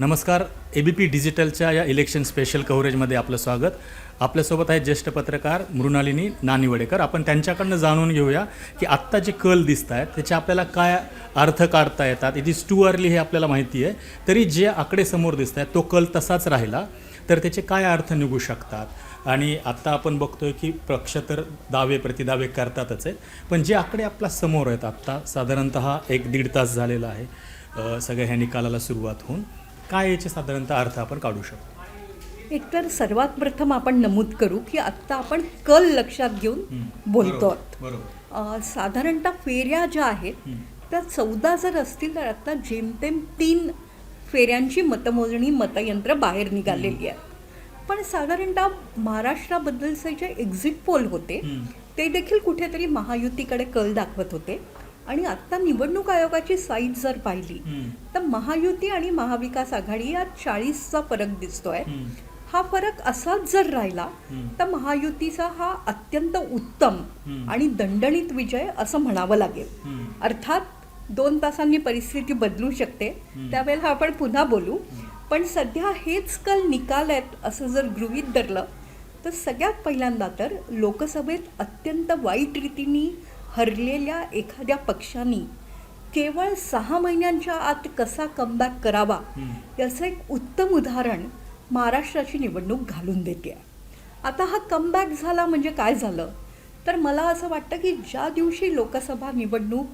नमस्कार ए B P डिजिटलच्या या election special कव्हरेजमध्ये आपलं स्वागत. आपल्यासोबत आहेत ज्येष्ठ पत्रकार मृणालिनी नानिवडेकर. आपण त्यांच्याकडनं जाणून घेऊया की आत्ता जे कल दिसत आहेत त्याचे आपल्याला काय अर्थ काढता येतात? इट इज टू अर्ली हे आपल्याला माहिती आहे. तरी जे आकडे समोर दिसत आहेत तो कल तसाच राहिला. तर त्याचे काय अर्थ निघू शकतात? आणि आत्ता आपण बघतोय की पक्ष तर दावे प्रतिदावे करतातच आहेत. पण जे आकडे आपला समोर आहेत आत्ता साधारणतः एक दीड तास झालेला आहे सगळ्या ह्या निकालाला सुरुवात होऊन. काय याचे साधारणतः अर्थ आपण काढू शकतो? एकतर सर्वात प्रथम आपण नमूद करू की आत्ता आपण कल लक्षात घेऊन बोलतो आहोत. साधारणतः फेऱ्या ज्या आहेत त्या चौदा जर असतील तर आता जेमतेम तीन फेऱ्यांची मतमोजणी मतयंत्र बाहेर निघालेली आहे. पण साधारणतः महाराष्ट्राबद्दलचे जे एक्झिट पोल होते ते देखील कुठेतरी महायुतीकडे कल दाखवत होते. आणि आत्ता निवडणूक आयोगाची साईज जर पाहिली तर महायुती आणि महाविकास आघाडी यात चाळीसचा फरक दिसतोय. हा फरक असाच जर राहिला तर महायुतीचा हा अत्यंत उत्तम आणि दणदणीत विजय असं म्हणावं लागेल. अर्थात दोन तासांनी परिस्थिती बदलू शकते. त्यावेळेला आपण पुन्हा बोलू. पण सध्या हेच कल निकाल आहेत असं जर गृहीत धरलं तर सगळ्यात पहिल्यांदा तर लोकसभेत अत्यंत वाईट रीतीने हरलेल्या एखाद्या पक्षाने केवळ सहा महिन्यांच्या आत कसा कमबॅक करावा याचं एक उत्तम उदाहरण महाराष्ट्राची निवडणूक घालून देते. आता हा कमबॅक झाला म्हणजे काय झालं? तर मला असं वाटतं की ज्या दिवशी लोकसभा निवडणूक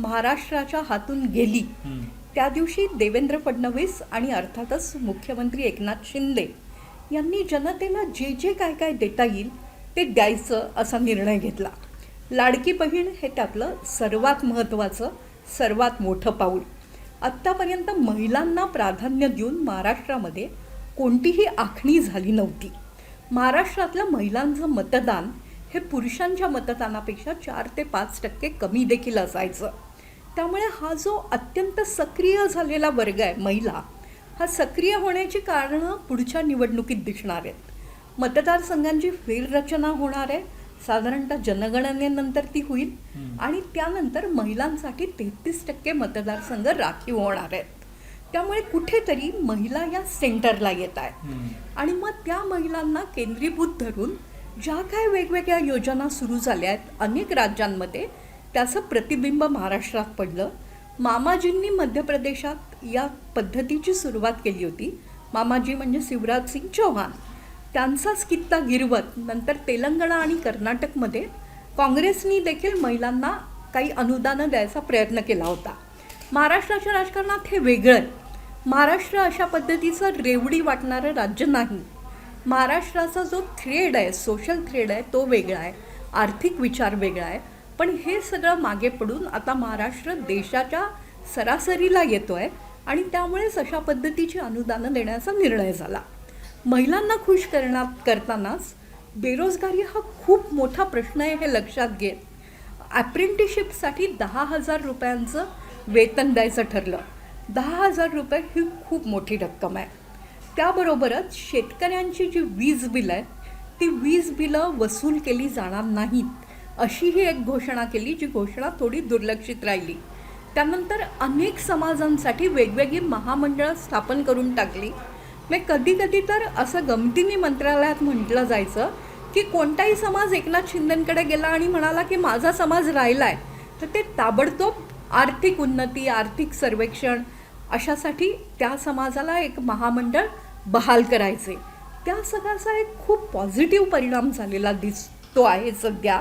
महाराष्ट्राच्या हातून गेली त्या दिवशी देवेंद्र फडणवीस आणि अर्थातच मुख्यमंत्री एकनाथ शिंदे यांनी जनतेला जे जे काय काय देता येईल ते द्यायचं असा निर्णय घेतला. लाडकी बहीण हे त्यातलं सर्वात महत्त्वाचं सर्वात मोठं पाऊल. आत्तापर्यंत महिलांना प्राधान्य देऊन महाराष्ट्रामध्ये कोणतीही आखणी झाली नव्हती. महाराष्ट्रातलं महिलांचं मतदान हे पुरुषांच्या मतदानापेक्षा चार ते पाच टक्के कमी देखील असायचं. त्यामुळे हा जो अत्यंत सक्रिय झालेला वर्ग आहे महिला हा सक्रिय होण्याची कारणं पुढच्या निवडणुकीत दिसणार आहेत. मतदारसंघांची फेररचना होणार आहे साधारणतः जनगणनेनंतर ती होईल. आणि त्यानंतर महिलांसाठी तेहतीस टक्के मतदारसंघ राखीव होणार आहेत. त्यामुळे कुठेतरी महिला या सेंटरला येत आहेत. आणि मग त्या महिलांना केंद्रीभूत धरून ज्या काय वेगवेगळ्या योजना सुरू झाल्या आहेत अनेक राज्यांमध्ये त्याचं प्रतिबिंब महाराष्ट्रात पडलं. मामाजींनी मध्य प्रदेशात या पद्धतीची सुरुवात केली होती. मामाजी म्हणजे शिवराज सिंग चौहान. त्यांचाच कित्ता गिरवत नंतर तेलंगणा आणि कर्नाटकमध्ये काँग्रेसनी देखील महिलांना काही अनुदानं द्यायचा प्रयत्न केला होता. महाराष्ट्राच्या राजकारणात हे वेगळं आहे. महाराष्ट्र अशा पद्धतीचं रेवडी वाटणारं राज्य नाही. महाराष्ट्राचा जो थ्रेड आहे सोशल थ्रेड आहे तो वेगळा आहे. आर्थिक विचार वेगळा आहे. पण हे सगळं मागे पडून आता महाराष्ट्र देशाच्या सरासरीला येतो आहे आणि त्यामुळेच अशा पद्धतीची अनुदानं देण्याचा निर्णय झाला. महिलांना खुश करण्यात करतानाच बेरोजगारी हा खूप मोठा प्रश्न आहे हे लक्षात घेत अप्रेंटिसशिपसाठी दहा हजार रुपयांचं वेतन द्यायचं ठरलं. दहा हजार रुपये ही खूप मोठी रक्कम आहे. त्याबरोबरच शेतकऱ्यांची जी वीज बिलं आहेत ती वीज बिलं वसूल केली जाणार नाहीत अशी ही एक घोषणा केली जी घोषणा थोडी दुर्लक्षित राहिली. त्यानंतर अनेक समाजांसाठी वेगवेगळी महामंडळं स्थापन करून टाकली. मग कधी कधी तर असं गमतीने मंत्रालयात म्हटलं जायचं की कोणताही समाज एकनाथ शिंदेकडे गेला आणि म्हणाला की माझा समाज राहिला आहे तर ते ताबडतोब आर्थिक उन्नती आर्थिक सर्वेक्षण अशासाठी त्या समाजाला एक महामंडळ बहाल करायचे. त्या सगळ्याचा एक खूप पॉझिटिव्ह परिणाम झालेला दिसतो आहे सध्या.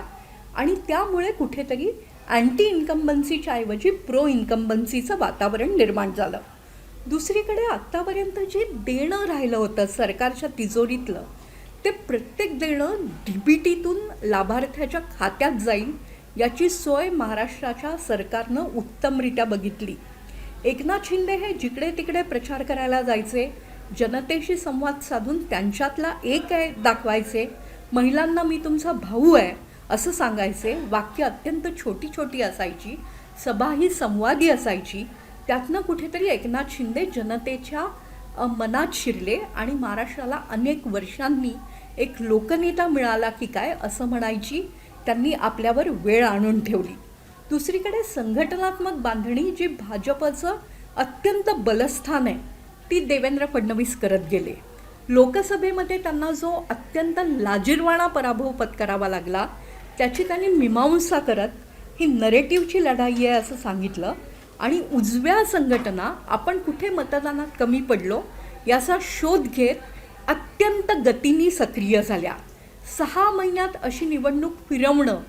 आणि त्यामुळे कुठेतरी अँटी इन्कम्बन्सीच्या ऐवजी प्रो इन्कम्बन्सीचं वातावरण निर्माण झालं. दुसरीकडे आत्तापर्यंत जे देणं राहिलं होतं सरकारच्या तिजोरीतलं ते प्रत्येक देणं डी बी टीतून लाभार्थ्याच्या खात्यात जाईल याची सोय महाराष्ट्राच्या सरकारनं उत्तमरित्या बघितली. एकनाथ शिंदे हे जिकडे तिकडे प्रचार करायला जायचे जनतेशी संवाद साधून त्यांच्यातला एक आहे दाखवायचे महिलांना मी तुमचा भाऊ आहे असं सांगायचे. वाक्य अत्यंत छोटी छोटी असायची सभा ही संवादी असायची त्यातनं कुठेतरी एकनाथ शिंदे जनतेच्या मनात शिरले आणि महाराष्ट्राला अनेक वर्षांनी एक लोकनेता मिळाला की काय असं म्हणायची त्यांनी आपल्यावर वेळ आणून ठेवली. दुसरीकडे संघटनात्मक बांधणी जी भाजपचं अत्यंत बलस्थान आहे ती देवेंद्र फडणवीस करत गेले. लोकसभेमध्ये त्यांना जो अत्यंत लाजिरवाणा पराभव पत्करावा लागला त्याची त्यांनी मीमांसा करत ही नरेटिव्हची लढाई आहे असं सांगितलं. आणि उजव्या संघटना आपण कुठे मतदानात कमी पडलो याचा शोध घेत अत्यंत गतीने सक्रिय झाल्या. सहा महिन्यात अशी निवडणूक फिरवणं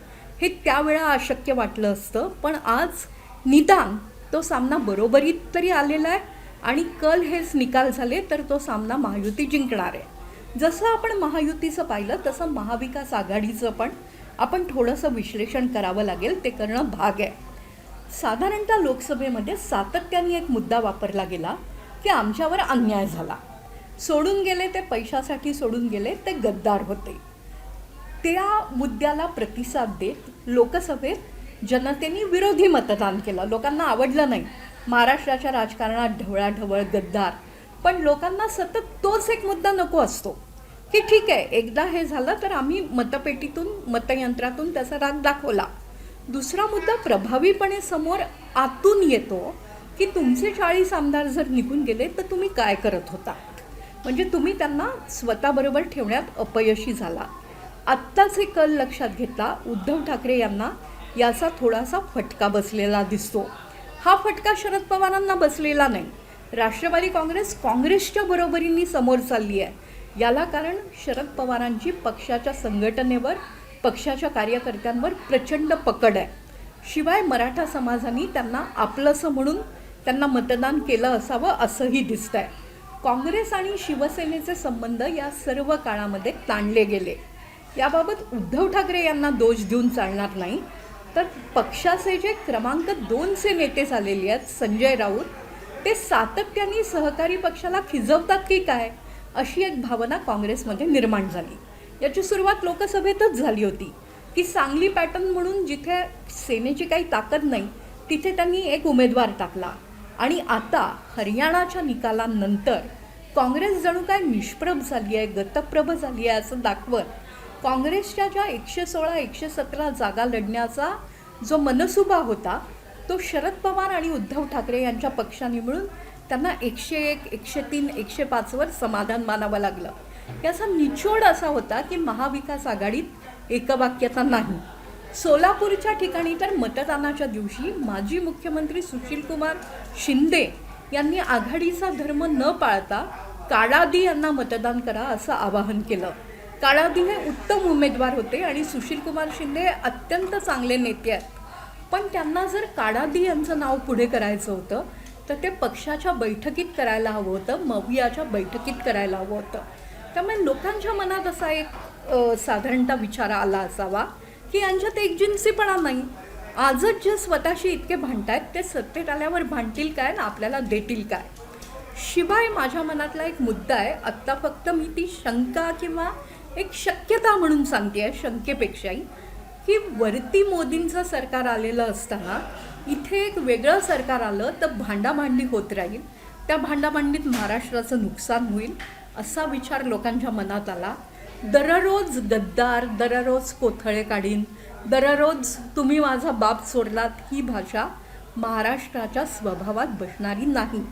हे त्यावेळा अशक्य वाटलं असतं पण आज निदान तो सामना बरोबरीत तरी आलेला आहे आणि कल हेच निकाल झाले तर तो सामना महायुती जिंकणार आहे. जसं आपण महायुतीचं पाहिलं तसं महाविकास आघाडीचं पण. आपण थोडंसं विश्लेषण करावं लागेल ते करणं भाग आहे. साधारणतः लोकसभेमध्ये सातत्याने एक मुद्दा वापरला गेला की आमच्यावर अन्याय झाला. सोडून गेले ते पैशासाठी सोडून गेले ते गद्दार होते. त्या मुद्द्याला प्रतिसाद देत लोकसभेत जनतेने विरोधी मतदान केलं. लोकांना आवडलं नाही. महाराष्ट्राच्या राजकारणात ढवळाढवळ गद्दार. पण लोकांना सतत तोच एक मुद्दा नको असतो की ठीक आहे एकदा हे झालं तर आम्ही मतपेटीतून मतयंत्रातून त्याचा राग दाखवला. दुसरा मुद्दा प्रभावीपणे समोर आतून येतो की तुमचे चाळीस आमदार जर निघून गेले तर तुम्ही काय करत होता? म्हणजे तुम्ही त्यांना स्वतःबरोबर ठेवण्यात अपयशी झाला. आत्ताचे कल लक्षात घेता उद्धव ठाकरे यांना याचा थोडासा फटका बसलेला दिसतो. हा फटका शरद पवारांना बसलेला नाही. राष्ट्रवादी काँग्रेस काँग्रेसच्या बरोबरींनी समोर चालली आहे याला कारण शरद पवारांची पक्षाच्या संघटनेवर पक्षाच्या कार्यकर्त्यांवर प्रचंड पकड आहे. शिवाय मराठा समाजाने त्यांना आपलंसं म्हणून त्यांना मतदान केलं असावं असंही दिसतंय. काँग्रेस आणि शिवसेनेचे संबंध या सर्व काळामध्ये ताणले गेले. याबाबत उद्धव ठाकरे यांना दोष देऊन चालणार नाही. तर पक्षाचे जे क्रमांक दोनचे नेते झालेले आहेत संजय राऊत ते सातत्याने सहकारी पक्षाला खिजवतात की काय? अशी एक भावना काँग्रेसमध्ये निर्माण झाली. याची सुरुवात लोकसभेतच झाली होती. की सांगली पॅटर्न म्हणून जिथे सेनेची काही ताकद नाही तिथे त्यांनी एक उमेदवार टाकला. आणि आता हरियाणाच्या निकालानंतर काँग्रेस जणू काय निष्प्रभ झाली आहे गतप्रभ झाली आहे असं दाखवत काँग्रेसच्या ज्या एकशे सोळा एकशे सतरा जागा लढण्याचा जो मनसुबा होता तो शरद पवार आणि उद्धव ठाकरे यांच्या पक्षाने मिळून त्यांना एकशे एक एकशे तीन एकशे पाचवर समाधान मानावं लागलं. याचा निचोड असा होता की महाविकास आघाडीत एकवाक्यता नाही. सोलापूरच्या ठिकाणी तर मतदानाच्या दिवशी माजी मुख्यमंत्री सुशीलकुमार शिंदे यांनी आघाडीचा धर्म न पाळता काळादी यांना मतदान करा असं आवाहन केलं. काळादी हे उत्तम उमेदवार होते आणि सुशीलकुमार शिंदे हे अत्यंत चांगले नेते आहेत. पण त्यांना जर काळादी यांचं नाव पुढे करायचं होतं तर ते पक्षाच्या बैठकीत करायला हवं होतं मवियाच्या बैठकीत करायला हवं होतं. त्यामुळे लोकांच्या मनात असा एक साधारणतः विचार आला असावा की यांच्यात एकजिन्सीपणा नाही. आजच जे स्वतःशी इतके भांडतायत ते सत्तेत आल्यावर भांडतील काय आणि आपल्याला देतील काय? शिवाय माझ्या मनातला एक मुद्दा आहे आत्ता फक्त मी ती शंका किंवा एक शक्यता म्हणून सांगते आहे शंकेपेक्षाही की वरती मोदींचं सरकार आलेलं असताना इथे एक वेगळं सरकार आलं तर भांडाभांडी होत राहील. त्या भांडाभांडीत महाराष्ट्राचं नुकसान होईल असा विचार लोकांच्या मनात आला. दररोज गद्दार दररोज कोथळे काढीन दररोज तुम्ही माझा बाप सोडलात ही भाषा महाराष्ट्राच्या स्वभावात बसणारी नाही.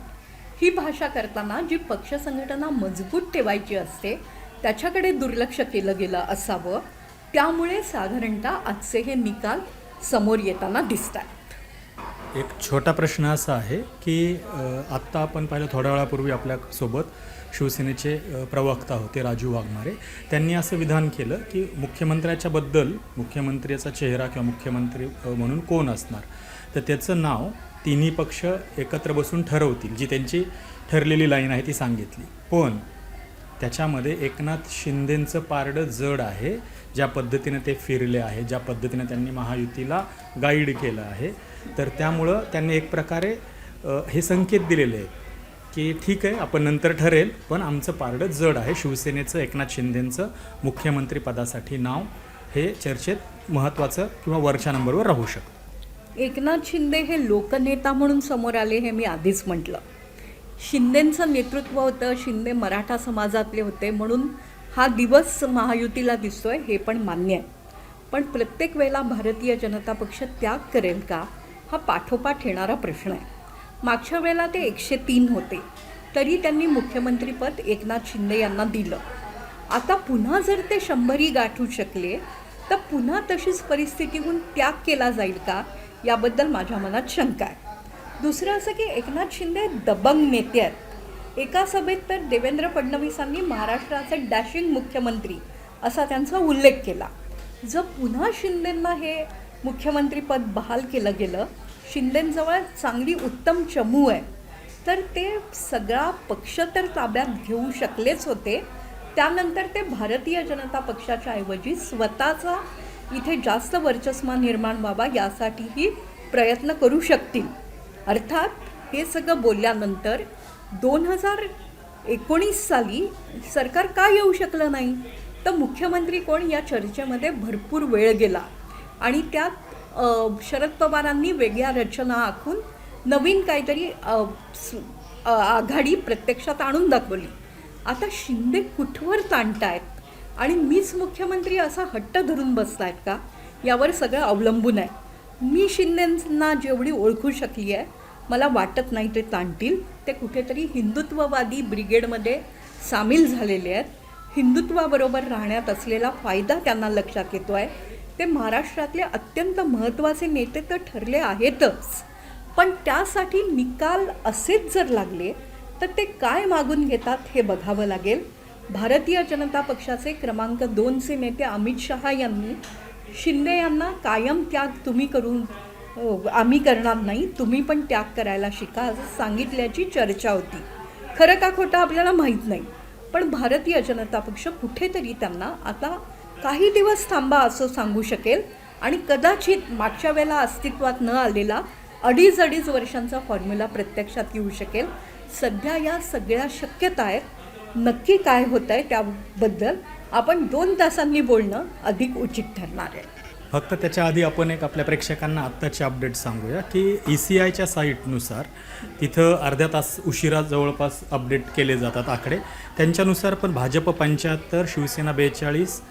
ही भाषा करताना जी पक्ष संघटना मजबूत ठेवायची असते त्याच्याकडे दुर्लक्ष केलं गेलं असावं त्यामुळे साधारणतः आजचे हे निकाल समोर येताना दिसतात. एक छोटा प्रश्न असा आहे की आत्ता आपण पाहिलं थोड्या वेळापूर्वी आपल्यासोबत शिवसेनेचे प्रवक्ता होते राजू वाघमारे. त्यांनी असं विधान केलं की मुख्यमंत्र्याच्याबद्दल मुख्यमंत्र्याचा चेहरा किंवा मुख्यमंत्री म्हणून कोण असणार? तर त्याचं नाव तिन्ही पक्ष एकत्र बसून ठरवतील जी त्यांची ठरलेली लाईन आहे ती सांगितली. पण त्याच्यामध्ये एकनाथ शिंदेंचं पारडं जड आहे ज्या पद्धतीने ते फिरले आहे ज्या पद्धतीने त्यांनी महायुतीला गाईड केलं आहे. तर त्यामुळं त्यांनी एक प्रकारे हे संकेत दिलेले आहेत. की ठीक आहे आपण नंतर ठरेल पण आमचं पारडं जड आहे. शिवसेनेचं एकनाथ शिंदेंचं मुख्यमंत्रीपदासाठी नाव हे चर्चेत महत्त्वाचं किंवा वरच्या नंबरवर राहू शकतं. एकनाथ शिंदे हे लोकनेता म्हणून समोर आले हे मी आधीच म्हटलं. शिंदेंचं नेतृत्व होतं शिंदे मराठा समाजातले होते म्हणून हा दिवस महायुतीला दिसतोय हे पण मान्य आहे. पण प्रत्येक वेळेला भारतीय जनता पक्ष त्याग करेल का? हा पाठोपाठ येणारा प्रश्न आहे. मागच्या वेळेला ते एकशे तीन होते. तरी त्यांनी मुख्यमंत्रीपद एकनाथ शिंदे यांना दिलं. आता पुन्हा जर ते शंभरी गाठू शकले तर पुन्हा तशीच परिस्थितीहून त्याग केला जाईल का? याबद्दल माझ्या मनात शंका आहे. दुसरं असं की एकनाथ शिंदे दबंग नेते आहेत एका सभेत तर देवेंद्र फडणवीसांनी महाराष्ट्राचे डॅशिंग मुख्यमंत्री असा त्यांचा उल्लेख केला. जर पुन्हा शिंदेंना हे मुख्यमंत्रीपद बहाल केलं गेलं शिंदेंजवळ चांगली उत्तम चमू आहे. तर ते सगळा पक्ष तर ताब्यात घेऊ शकलेच होते. त्यानंतर ते भारतीय जनता पक्षाच्या ऐवजी स्वतःचा इथे जास्त वर्चस्व निर्माण व्हावा यासाठीही प्रयत्न करू शकतील. अर्थात हे सगळं बोलल्यानंतर दोन हजार एकोणीस साली सरकार का येऊ शकलं नाही? तर मुख्यमंत्री कोण? या चर्चेमध्ये भरपूर वेळ गेला. आणि त्यात शरद पवारांनी वेगळ्या रचना आखून नवीन काहीतरी आघाडी प्रत्यक्षात आणून दाखवली. आता शिंदे कुठवर ताणतायत? आणि मीच मुख्यमंत्री असा हट्ट धरून बसतायत का? यावर सगळं अवलंबून आहे. मी शिंदेंना जेवढी ओळखू शकली आहे मला वाटत नाही ते ताणतील. ते कुठेतरी हिंदुत्ववादी ब्रिगेडमध्ये सामील झालेले आहेत. हिंदुत्वाबरोबर राहण्यात असलेला फायदा त्यांना लक्षात येतो आहे ते महाराष्ट्रातले अत्यंत महत्त्वाचे नेते तर ठरले आहेतच. पण त्यासाठी निकाल असेच जर लागले तर ते काय मागून घेतात हे बघावं लागेल. भारतीय जनता पक्षाचे क्रमांक दोनचे नेते अमित शहा यांनी शिंदे यांना कायम त्याग तुम्ही करून आम्ही करणार नाही तुम्ही पण त्याग करायला शिका असं सांगितल्याची चर्चा होती. खरं का खोटं आपल्याला माहीत नाही. पण भारतीय जनता पक्ष कुठेतरी त्यांना आता काही दिवस थांबा असं सांगू शकेल. आणि कदाचित मागच्या वेळेला अस्तित्वात न आलेला अडीच अडीच वर्षांचा फॉर्म्युला प्रत्यक्षात येऊ शकेल. सध्या या सगळ्या शक्यता आहेत. नक्की काय होत आहे त्याबद्दल आपण दोन तासांनी बोलणं अधिक उचित ठरणार आहे. फक्त त्याच्या आधी आपण एक आपल्या प्रेक्षकांना आत्ताचे अपडेट सांगूया की ई सी आयच्या साईटनुसार तिथं अर्ध्या तास उशिरा जवळपास अपडेट केले जातात आकडे. त्यांच्यानुसार पण भाजप पंच्याहत्तर शिवसेना बेचाळीस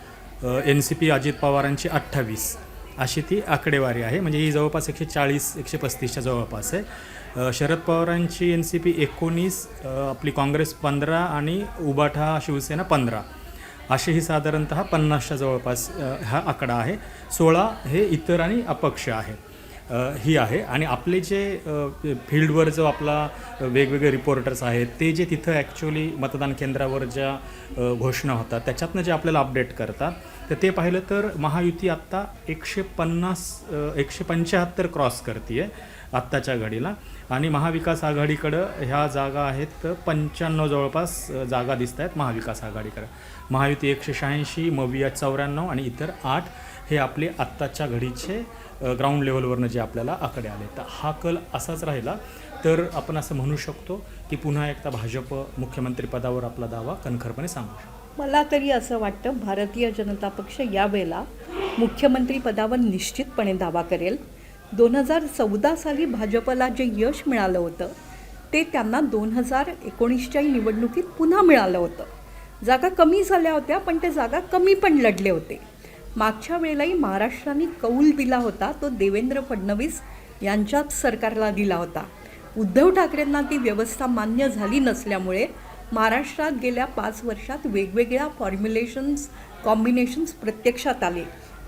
एन सी पी अजित पवारांची अठ्ठावीस. अशी ती आकडेवारी आहे. म्हणजे ही जवळपास एकशे चाळीस एकशे पस्तीसच्या जवळपास आहे. शरद पवारांची एन सी पी एकोणीस आपली काँग्रेस पंधरा आणि उबाठा शिवसेना पंधरा. असे ही साधारणतः पन्नासच्या जवळपास हा आकडा आहे. सोळा हे इतर आणि अपक्ष आहे. ही आहे. आणि आपले जे फील्डवर जो आपला वेगवेगळे रिपोर्टर्स आहेत ते जे तिथं ॲक्च्युली मतदान केंद्रावर ज्या घोषणा होतात त्याच्यातनं जे आपल्याला अपडेट करतात तर ते पाहिलं तर महायुती आत्ता एकशे पन्नास एकशे पंच्याहत्तर क्रॉस करते आहे आत्ताच्या घडीला. आणि महाविकास आघाडीकडं ह्या जागा आहेत पंच्याण्णव जवळपास जागा दिसत आहेत महाविकास आघाडीकडं. महायुती एकशे शहाऐंशी मविया चौऱ्याण्णव आणि इतर आठ हे आपले आत्ताच्या घडीचे ग्राउंड लेवलवरनं जे आपल्याला आकडे आले तर हा कल असाच राहिला. तर आपण असं म्हणू शकतो की पुन्हा एकदा भाजप मुख्यमंत्रीपदावर आपला दावा कणखरपणे सांगू शकतो. मला तरी असं वाटतं भारतीय जनता पक्ष यावेळेला मुख्यमंत्री पदावर निश्चितपणे दावा करेल. दोन हजार चौदा साली भाजपला जे यश मिळालं होतं ते त्यांना दोन हजार एकोणीसच्या निवडणुकीत पुन्हा मिळालं होतं. जागा कमी झाल्या होत्या पण ते जागा कमी पण लढले होते. मागच्या वेळेलाही महाराष्ट्राने कौल दिला होता तो देवेंद्र फडणवीस यांच्याच सरकारला दिला होता. उद्धव ठाकरेंना ती व्यवस्था मान्य झाली नसल्यामुळे महाराष्ट्रात गेल्या पाच वर्षात वेगवेगळ्या फॉर्म्युलेशन्स कॉम्बिनेशन्स प्रत्यक्षात आले.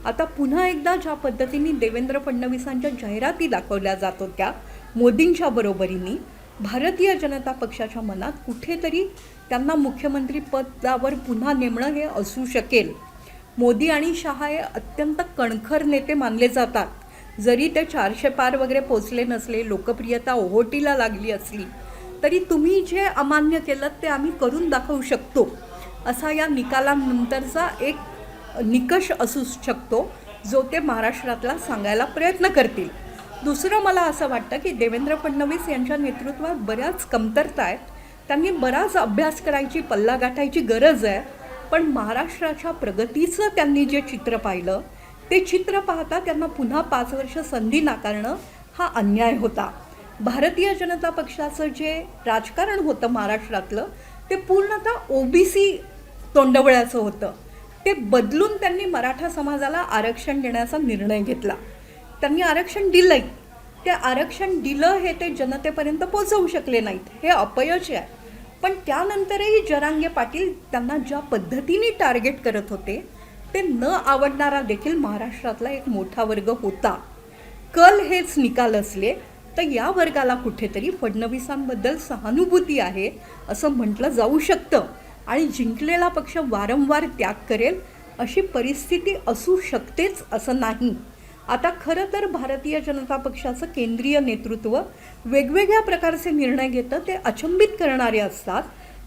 आता पुन्हा एकदा ज्या पद्धतीने देवेंद्र फडणवीसांच्या जाहिराती दाखवल्या जात होत्या मोदींच्या बरोबरीने भारतीय जनता पक्षाच्या मनात कुठेतरी त्यांना मुख्यमंत्री पदावर पुन्हा नेमणं हे असू शकेल. मोदी आणि शहा हे अत्यंत कणखर नेते मानले जातात. जरी ते चारशे पार वगैरे पोचले नसले लोकप्रियता ओहोटीला लागली असली तरी तुम्ही जे अमान्य केलं ते आम्ही करून दाखवू शकतो. असा या निकालानंतरचा एक निकष असू शकतो जो ते महाराष्ट्रातला सांगायला प्रयत्न करतील. दुसरं मला असं वाटतं की देवेंद्र फडणवीस यांच्या नेतृत्वात बऱ्याच कमतरता आहेत. त्यांनी बराच अभ्यास करायची पल्ला गाठायची गरज आहे. पण महाराष्ट्राच्या प्रगतीचं त्यांनी जे चित्र पाहिलं ते चित्र पाहता त्यांना पुन्हा पाच वर्ष संधी नाकारणं हा अन्याय होता. भारतीय जनता पक्षाचं जे राजकारण होतं महाराष्ट्रातलं ते पूर्णतः ओबीसी तोंडवळ्याचं होतं. ते बदलून त्यांनी मराठा समाजाला आरक्षण देण्याचा निर्णय घेतला. त्यांनी आरक्षण दिलंही ते आरक्षण दिलं हे ते जनतेपर्यंत पोचवू शकले नाहीत. हे अपयश आहे. पण त्यानंतरही जरांगे पाटील त्यांना ज्या पद्धतीने टार्गेट करत होते ते न आवडणारा देखील महाराष्ट्रातला एक मोठा वर्ग होता. कल हेच निकाल असले तर या वर्गाला कुठेतरी फडणवीसांबद्दल सहानुभूती आहे असं म्हटलं जाऊ शकतं. आणि जिंकलेला पक्ष वारंवार त्याग करेल अशी परिस्थिती असू शकतेच असं नाही. आता खरं तर भारतीय जनता पक्षाचं केंद्रीय नेतृत्व वेगवेगळ्या प्रकारचे निर्णय घेतं ते अचंबित करणारे असतात.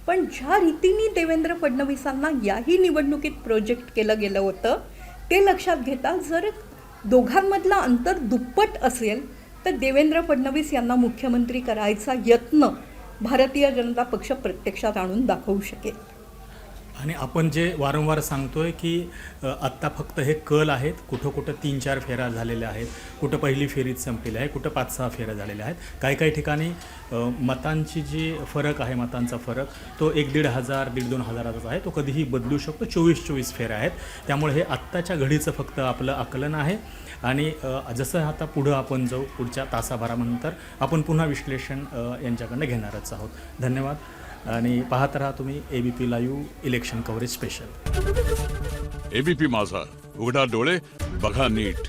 पण ज्या रीतीने देवेंद्र फडणवीसांना याही निवडणुकीत प्रोजेक्ट केलं गेलं होतं ते लक्षात घेता जर दोघांमधलं अंतर दुप्पट असेल तर देवेंद्र फडणवीस यांना मुख्यमंत्री करायचा यत्न भारतीय जनता पक्ष प्रत्यक्षात आणून दाखवू शकेल. आणि आपण जे वारंवार सांगतोय की आत्ता फक्त हे कल आहेत. कुठं कुठं तीन चार फेऱ्या झालेल्या आहेत. कुठं पहिली फेरीत संपलेली आहे. कुठं पाच सहा फेऱ्या झालेल्या आहेत. काही काही ठिकाणी मतांची जी फरक आहे मतांचा फरक तो एक दीड हजार दीड दोन हजाराचा आहे. तो कधीही बदलू शकतो. चोवीस चोवीस फेऱ्या आहेत. त्यामुळे हे आत्ताच्या घडीचं फक्त आपलं आकलन आहे. आणि जसं आता पुढं आपण जाऊ पुढच्या तासाभरानंतर आपण पुन्हा विश्लेषण यांच्याकडनं घेणारच आहोत. धन्यवाद. आणि पाहत राहा तुम्ही A B P live election coverage special ABP Majha. उघडा डोळे बघा नीट.